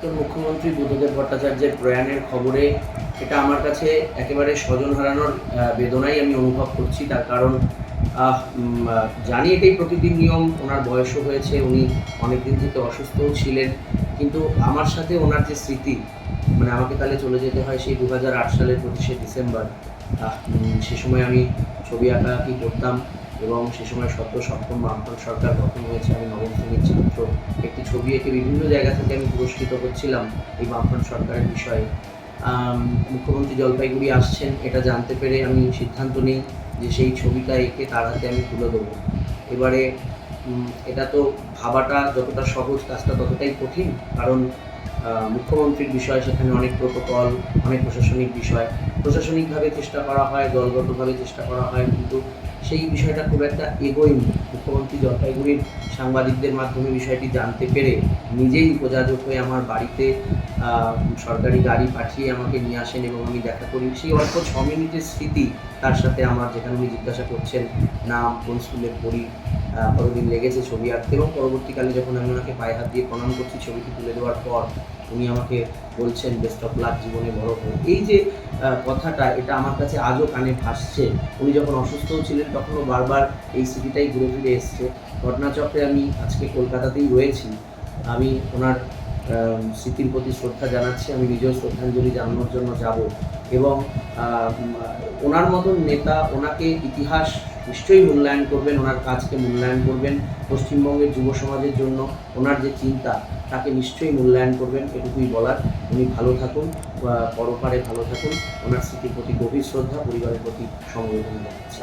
প্রাক্তন মুখ্যমন্ত্রী বুদ্ধদেব ভট্টাচার্যের প্রয়াণের খবরে এটা আমার কাছে একেবারে স্বজন হারানোর বেদনাই আমি অনুভব করছি। তার কারণ জানি এটাই প্রতিদিন নিয়ম, ওনার বয়সও হয়েছে, উনি অনেকদিন থেকে অসুস্থও ছিলেন। কিন্তু আমার সাথে ওনার যে স্মৃতি মানে আমাকে তাহলে চলে যেতে হয় সেই দু হাজার আট সালের পঁচিশে ডিসেম্বর সে সময় আমি ছবি আঁকা আঁকাআঁকি করতাম এবং সে সময় সদ্য সপ্তম বামফ্রন্ট সরকার গঠন হয়েছে, আমি নবম একটি ছবি এঁকে বিভিন্ন জায়গা থেকে আমি পুরস্কৃত করছিলাম এই বামফ্রন্ট সরকারের বিষয়ে। মুখ্যমন্ত্রী জলপাইগুড়ি আসছেন, এটা জানতে পেরে আমি সিদ্ধান্ত নিই যে সেই ছবিটা এঁকে তার হাতে আমি তুলে দেবো। এবারে এটা তো ভাবাটা যতটা সহজ, কাজটা ততটাই কঠিন, কারণ মুখ্যমন্ত্রীর বিষয়, সেখানে অনেক প্রোটোকল অনেক প্রশাসনিক বিষয়। প্রশাসনিকভাবে চেষ্টা করা হয়, দলগতভাবে চেষ্টা করা হয়, কিন্তু সেই বিষয়টা খুব একটা এগোয়নি। মুখ্যমন্ত্রী জলপাইগুড়ির সাংবাদিকদের মাধ্যমে বিষয়টি জানতে পেরে নিজেই উপযাজক হয়ে আমার বাড়িতে সরকারি গাড়ি পাঠিয়ে আমাকে নিয়ে আসেন এবং আমি দেখা করি। সেই অল্প ছ মিনিটের স্মৃতি তার সাথে আমার, যেখানে উনি জিজ্ঞাসা করছেন, নাম কোন স্কুলে পড়ি কতদিন লেগেছে ছবি আঁকতে এবং পরবর্তীকালে যখন আমি ওনাকে পায়ে হাত দিয়ে প্রণাম করছি, ছবিটি তুলে দেওয়ার পর উনি আমাকে বলছেন বেস্ট অফ লাভ জীবনে বড় হোক এই যে কথাটা, এটা আমার কাছে আজও কানে ভাসছে। উনি যখন অসুস্থ ছিলেন, তখনও বারবার এই স্মৃতিটাই ঘুরে ফিরে এসছে। ঘটনাচক্রে আমি আজকে কলকাতাতেই রয়েছি। আমি ওনার স্মৃতির প্রতি শ্রদ্ধা জানাচ্ছি। আমি নিজেও শ্রদ্ধাঞ্জলি জানানোর জন্য যাব। এবং ওনার মতন নেতা, ওনাকে ইতিহাস নিশ্চয়ই মূল্যায়ন করবেন, ওনার কাজকে মূল্যায়ন করবেন পশ্চিমবঙ্গের যুব সমাজের জন্য। ওনার যে চিন্তা, তাকে নিশ্চয়ই মূল্যায়ন করবেন, এটুকুই বলার। উনি ভালো থাকুন পরপারে ভালো থাকুন। ওনার স্মৃতির প্রতি গভীর শ্রদ্ধা, পরিবারের প্রতি সমবেদনা জানাচ্ছি।